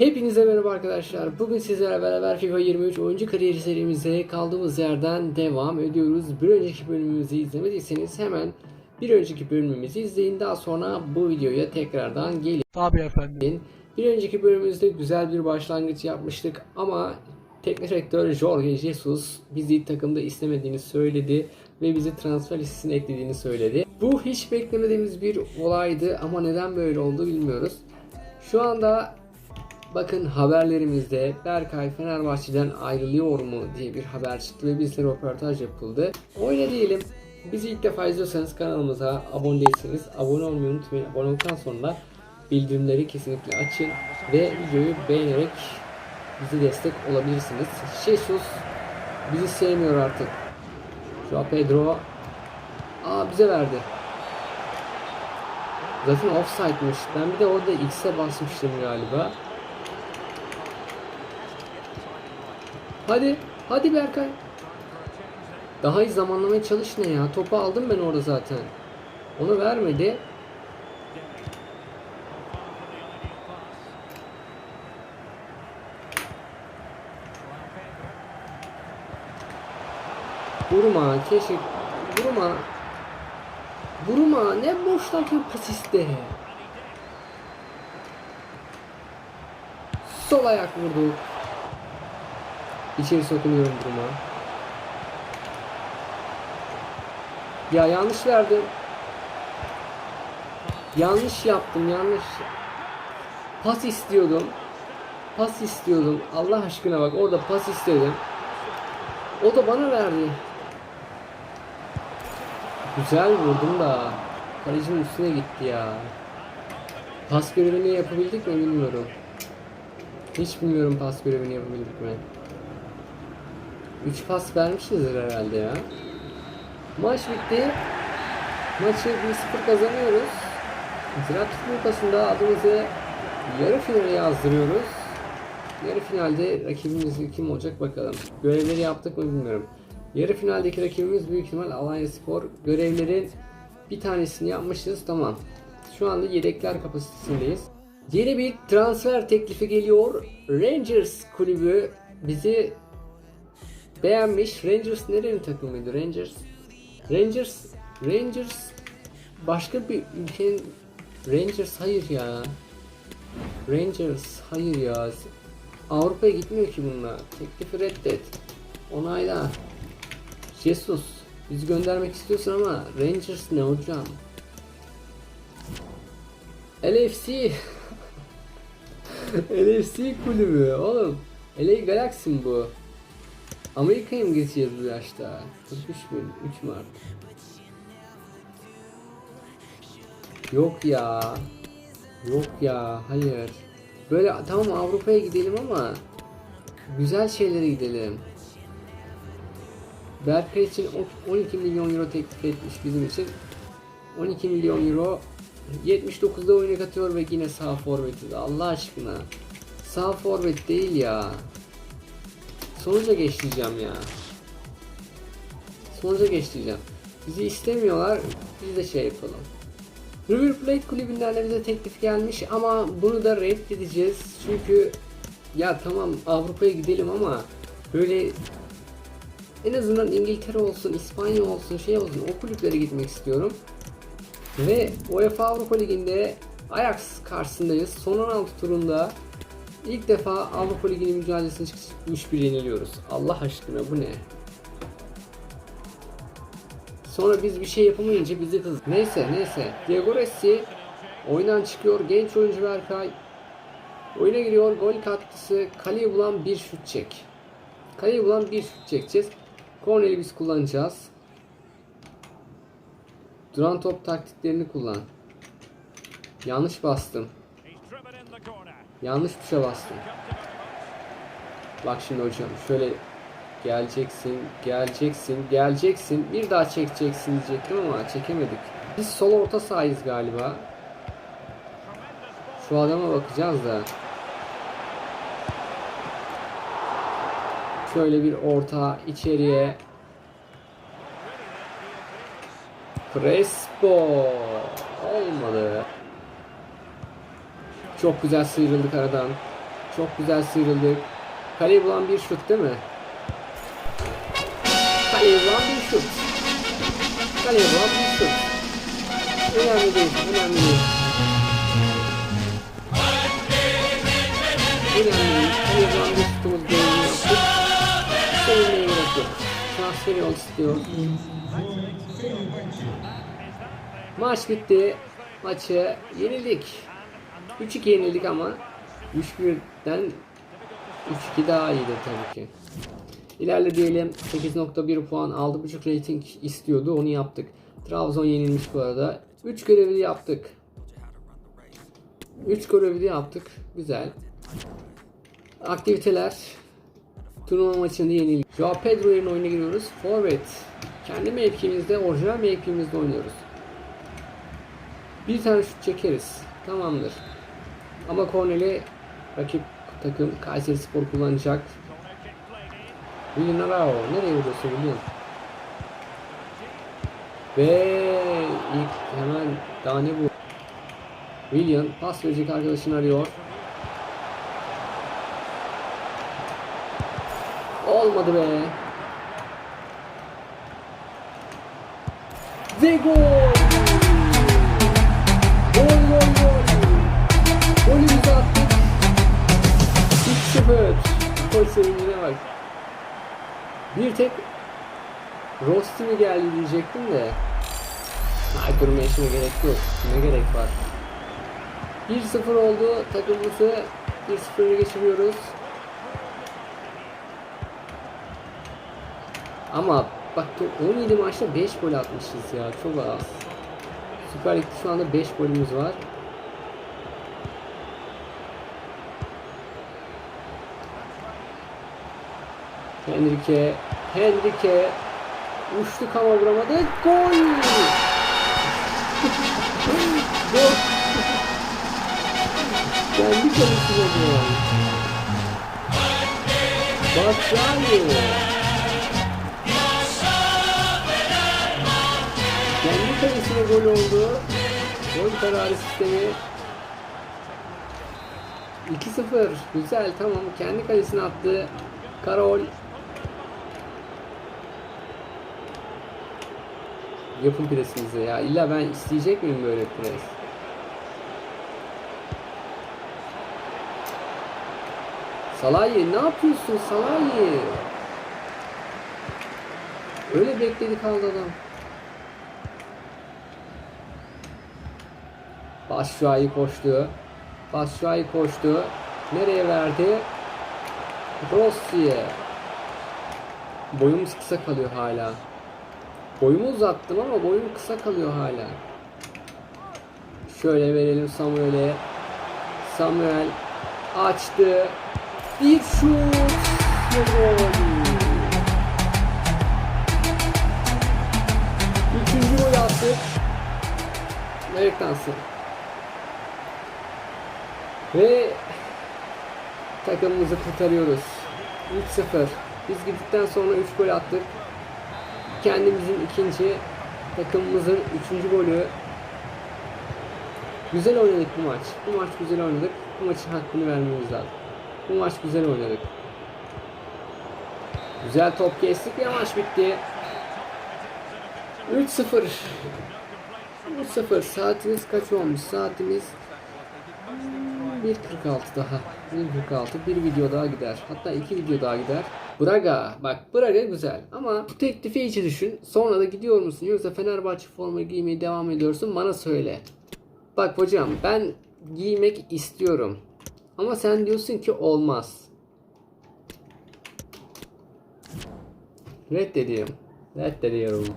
Hepinize merhaba arkadaşlar. Bugün sizlerle beraber FIFA 23 oyuncu kariyeri serimize kaldığımız yerden devam ediyoruz. Bir önceki bölümümüzü izlemediyseniz hemen bir önceki bölümümüzü izleyin. Daha sonra bu videoya tekrardan gelin. Tabii efendim. Bir önceki bölümümüzde güzel bir başlangıç yapmıştık ama teknik direktör Jorge Jesus bizi takımda istemediğini söyledi ve bizi transfer listesine eklediğini söyledi. Bu hiç beklemediğimiz bir olaydı ama neden böyle oldu bilmiyoruz. Şu anda bakın haberlerimizde Berkay Fenerbahçe'den ayrılıyor mu diye bir haber çıktı ve bizle röportaj yapıldı. Öyle diyelim. Bizi ilk defa izliyorsanız kanalımıza abone değilseniz abone olmayı unutmayın. Abone olduktan sonra bildirimleri kesinlikle açın ve videoyu beğenerek bize destek olabilirsiniz. Jesus bizi sevmiyor artık. Joao Pedro Aa bize verdi. Zaten offside'mış. Ben bir de orada X'e basmıştım galiba. Hadi. Hadi Berkay. Daha iyi zamanlamaya çalış ne ya? Topu aldım ben orada zaten. Onu vermedi. Vurma keşke vurma Vurma ne boştaki pasiste Sol ayak vurdu İçeri sokunuyorum vurma Ya yanlış verdim. Yanlış yaptım yanlış. Pas istiyordum. Pas istiyordum. Allah aşkına bak orada pas istedim. O da bana verdi. Güzel vurdum da kalecinin üstüne gitti ya. Pas görevini yapabildik mi bilmiyorum. Hiç bilmiyorum pas görevini yapabildik mi. 3 pas vermişizdir herhalde ya. Maç bitti. Maçı 1-0 kazanıyoruz. Ziraat Kupası'nda adımızı yarı finale yazdırıyoruz. Yarı finalde rakibimiz kim olacak bakalım. Görevleri yaptık mı bilmiyorum. Yarı finaldeki rakibimiz büyük ihtimal Alanya Spor. Görevlerin bir tanesini yapmışız. Tamam. Şu anda yedekler kapasitesindeyiz. Yeni bir transfer teklifi geliyor. Rangers kulübü bizi beğenmiş. Rangers nerenin takımıydı? Rangers. Rangers. Rangers başka bir ülkenin Rangers hayır ya. Rangers hayır ya. Avrupa'ya gitmiyor ki bunlar. Teklifi reddet. Onayla. Jesus bizi göndermek istiyorsun ama Rangers ne hocam? LFC LFC kulübü oğlum. LA Galaxy bu? Amerika'ya mı geçeceğiz bu yaşta? 43 bin, 3 Mart. Yok ya. Yok ya, hayır. Böyle tamam Avrupa'ya gidelim ama güzel şeylere gidelim. Berkay için 12 milyon euro teklif etmiş bizim için. 12 milyon euro 79'da oyuna katıyor ve yine sağ forveti. Allah aşkına. Sağ forvet değil ya. Sonuca geç diyeceğim ya. Sonuca geç diyeceğim. Bizi istemiyorlar. Biz de şey yapalım. River Plate kulübünden de bize teklif gelmiş ama bunu da reddedeceğiz. Çünkü ya tamam Avrupa'ya gidelim ama böyle en azından İngiltere olsun, İspanya olsun, şey olsun o kulüplere gitmek istiyorum. Ve UEFA Avrupa Ligi'nde Ajax karşısındayız. Son 16 turunda ilk defa Avrupa Ligi'nin mücadelesine çıkıp 3-1 yeniliyoruz. Allah aşkına bu ne? Sonra biz bir şey yapamayınca bizi kız. Neyse neyse. Diego Rossi oyundan çıkıyor. Genç oyuncu Berkay. Oyuna giriyor. Gol katkısı. Kaleyi bulan bir şut çek. Kaleyi bulan bir şut çekeceğiz. Korneli biz kullanacağız. Duran top taktiklerini kullan. Yanlış bastım. Yanlış tuşa bastım. Bak şimdi hocam şöyle geleceksin, geleceksin, geleceksin. Bir daha çekeceksin diyecektim ama çekemedik. Biz sol orta sahayız galiba. Şu adama bakacağız da. Şöyle bir orta içeriye. Crespo. Olmadı. Çok güzel sıyrıldık aradan. Çok güzel sıyrıldık. Kaleyi bulan bir şut değil mi? Kaleyi bulan bir şut. Kaleyi bulan bir şut. Önemli değil, önemli değil. Önemli değil. Kaleyi bulan bir şutumuz golünü yaptık. Sevinmeye gerek yok. Transfer. Maç bitti. Maçı yenildik. 3-2 yenildik ama 3-1'den 3-2 daha iyiydi tabii ki. İlerle diyelim 8.1 puan 6.5 rating istiyordu onu yaptık. Trabzon yenilmiş bu arada. 3 görevi yaptık. 3 görevi yaptık. Güzel. Aktiviteler. Turnuva maçında yenildik. Joao Pedro yerine oyuna giriyoruz. Forvet. Kendi mevkimizde, orijinal mevkimizde oynuyoruz. Bir tane şut çekeriz. Tamamdır. Ama Corneli rakip takım Kayseri Spor kullanacak. William Arao. Nereye vuruyorsun William? Ve ilk hemen daha ne bu? William pas verecek arkadaşını arıyor. Olmadı be. Ve! Gol 3-0. Gol sevincine bak. Bir tek Rosti mi geldi diyecektim de. Hyper'ın işine gerek yok. Ne gerek var? 1-0 oldu. Takımımızı 1-0'a geçiriyoruz. Ama bak 17 maçta 5 gol atmışız ya. Çok az. Süper Lig'de şu anda 5 golümüz var. Henrique, Henrique uçtuk ama vuramadı. Gol! Gol! Kendi kalesine gol. Batshuayi. Kendi kalesine gol oldu. Gol kararı sistemi 2-0. Güzel tamam. Kendi kalesine attı. Karol. Yapın presinizi ya. İlla ben isteyecek miyim böyle pres? Salahi ne yapıyorsun Salahi? Öyle bekledi kaldı adam. Başşuayı koştu. Başşuayı koştu. Nereye verdi? Rossi'ye. Boyumuz kısa kalıyor hala. Boyumu uzattım ama boyum kısa kalıyor hala. Şöyle verelim Samuel'e. Samuel açtı. Bir şut. Üçüncü gol attık. Melek dansı. Ve takımımızı kurtarıyoruz. 3-0. Biz gittikten sonra 3 gol attık. Kendimizin ikinci, takımımızın üçüncü golü. Güzel oynadık bu maç. Bu maç güzel oynadık. Bu maçın hakkını vermemiz lazım. Bu maç güzel oynadık. Güzel top kestik ve maç bitti. 3-0. 3-0. Saatimiz kaç olmuş? Saatimiz 1.46 daha. 1.46. Bir video daha gider. Hatta iki video daha gider. Braga. Bak Braga güzel. Ama bu teklifi içi düşün. Sonra da gidiyor musun? Yoksa Fenerbahçe forma giymeye devam ediyorsun. Bana söyle. Bak hocam ben giymek istiyorum. Ama sen diyorsun ki olmaz. Reddediyorum. Reddediyorum.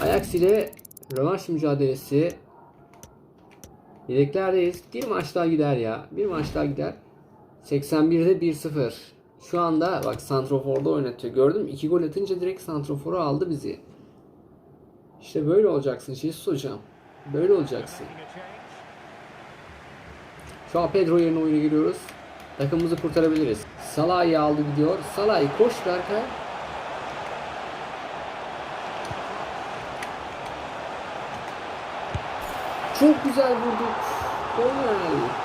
Ajax ile rövanş mücadelesi Yedeklerdeyiz. Bir maç daha gider ya. Bir maç daha gider. 81'de 1-0. Şu anda bak Santrofor'da oynatıyor. Gördün mü? 2 gol atınca direkt Santrofor'u aldı bizi. İşte böyle olacaksın Jesus hocam. Böyle olacaksın. Şu an Pedro yerine oyuna giriyoruz. Takımımızı kurtarabiliriz. Salah'ı aldı gidiyor. Salah koş Berkay. Çok güzel vurduk. Kornel.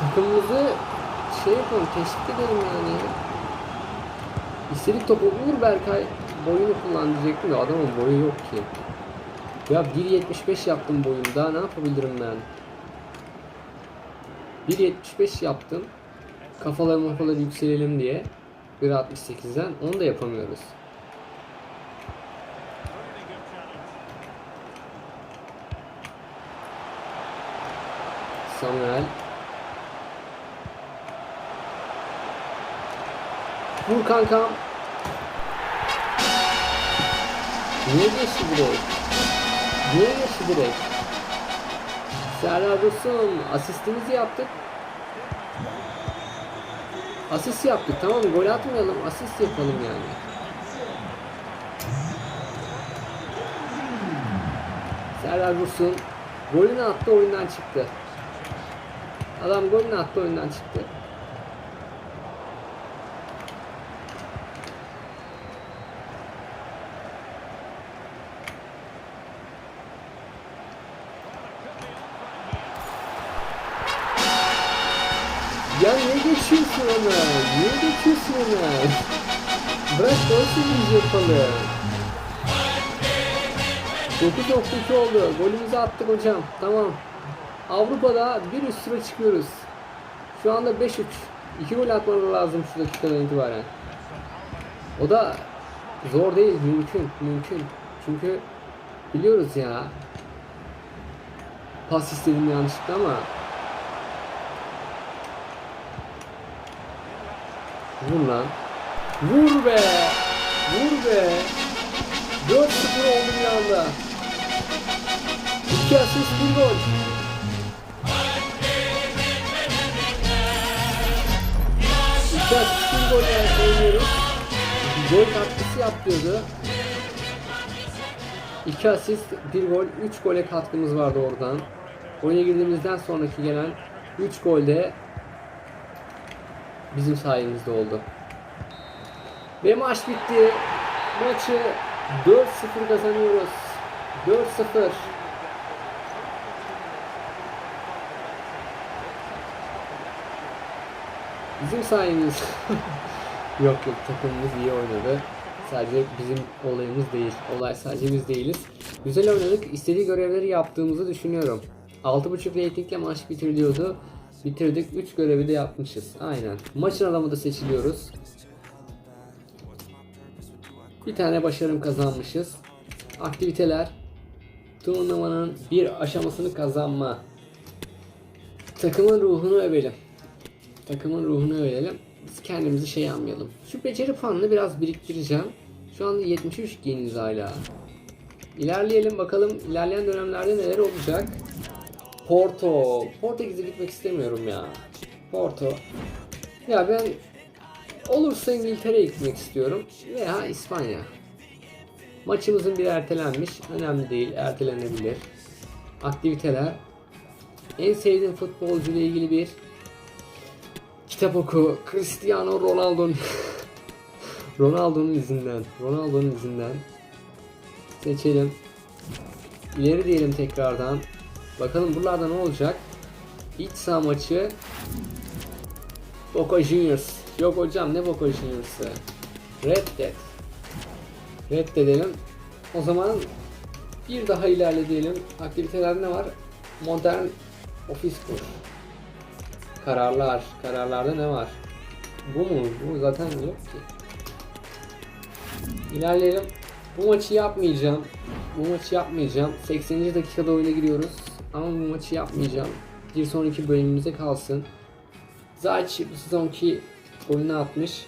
Takımımızı şey yapalım, teşvik edelim yani. ya. İstedik topu vur Berkay. Boyunu kullan diyecektim de adamın boyu yok ki. Ya 1.75 yaptım boyumda. Ne yapabilirim ben? 1.75 yaptım. Kafaları mafaları yükselelim diye. 1.68'den. Onu da yapamıyoruz. Samuel. Vur kankam. Niye geçti direkt? Niye geçti direkt? Serdar Dursun asistimizi yaptık. Asist yaptık tamam? Gol atmayalım asist yapalım yani. Serdar Dursun golünü attı oyundan çıktı. Adam golünü attı oyundan çıktı. Geçiyorsun ona? Niye geçiyorsun ona? Bırak sevinci yapalım. 9.2 oldu. Golümüzü attık hocam. Tamam. Avrupa'da bir üst sıra çıkıyoruz. Şu anda 5-3. 2 gol atmamız lazım şu dakikadan itibaren. O da zor değil. Mümkün. Mümkün. Çünkü biliyoruz ya. Pas istedim yanlışlıkla ama Vur lan. Vur be. Vur be. 4-0 oldu bir anda. 2 asist 1 gol. İki asist 1 gol oynuyoruz. Gol katkısı yapıyordu. 2 asist 1 gol 3 gole katkımız vardı oradan. Oyuna girdiğimizden sonraki gelen 3 golde bizim sayemizde oldu. Ve maç bitti. Maçı 4-0 kazanıyoruz. 4-0. Bizim sayemiz. yok yok takımımız iyi oynadı. Sadece bizim olayımız değil. Olay sadece biz değiliz. Güzel oynadık. İstediği görevleri yaptığımızı düşünüyorum. 6.5 reytingle maç bitiriliyordu. Bitirdik. 3 görevi de yapmışız. Aynen. Maçın adamı da seçiliyoruz. Bir tane başarım kazanmışız. Aktiviteler. Turnuvanın bir aşamasını kazanma. Takımın ruhunu övelim. Takımın ruhunu övelim. Biz kendimizi şey yapmayalım. Şu beceri puanını biraz biriktireceğim. Şu anda 73 geniyiz hala. İlerleyelim bakalım ilerleyen dönemlerde neler olacak. Porto. Portekiz'e gitmek istemiyorum ya. Porto. Ya ben olursa İngiltere'ye gitmek istiyorum veya İspanya. Maçımızın bir ertelenmiş. Önemli değil. Ertelenebilir. Aktiviteler. En sevdiğim futbolcu ile ilgili bir kitap oku. Cristiano Ronaldo'nun Ronaldo'nun izinden. Ronaldo'nun izinden. Seçelim. İleri diyelim tekrardan. Bakalım buralarda ne olacak? İç saha maçı Boca Juniors. Yok hocam ne Boca Juniors'ı? Reddet. Reddedelim. O zaman bir daha ilerleyelim. Aktivitelerde ne var? Modern ofis kur. Kararlar. Kararlarda ne var? Bu mu? Bu zaten yok ki. İlerleyelim. Bu maçı yapmayacağım. Bu maçı yapmayacağım. 80. dakikada oyuna giriyoruz. Ama bu maçı yapmayacağım. Bir sonraki bölümümüze kalsın. Zayç bu sezonki oyunu atmış.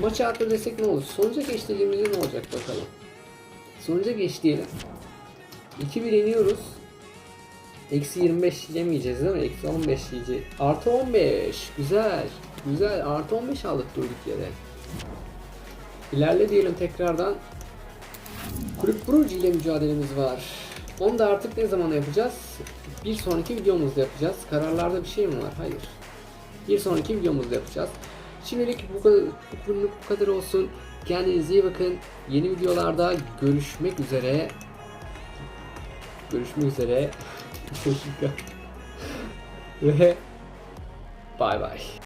Maçı attı desek ne olur? Sonuca geç ne olacak bakalım. Sonuca geç diyelim. 2-1 yeniyoruz. Eksi 25 yemeyeceğiz değil mi? Eksi 15 yiyeceğiz. Artı 15. Güzel. Güzel. Artı 15 aldık durduk yere. İlerle diyelim tekrardan. Kulüp Bruges ile mücadelemiz var. Onu da artık ne zaman yapacağız? Bir sonraki videomuzda yapacağız. Kararlarda bir şey mi var? Hayır. Bir sonraki videomuzda yapacağız. Şimdilik bu kadar, bu kadar olsun. Kendinize iyi bakın. Yeni videolarda görüşmek üzere. Görüşmek üzere. Ve bay bay.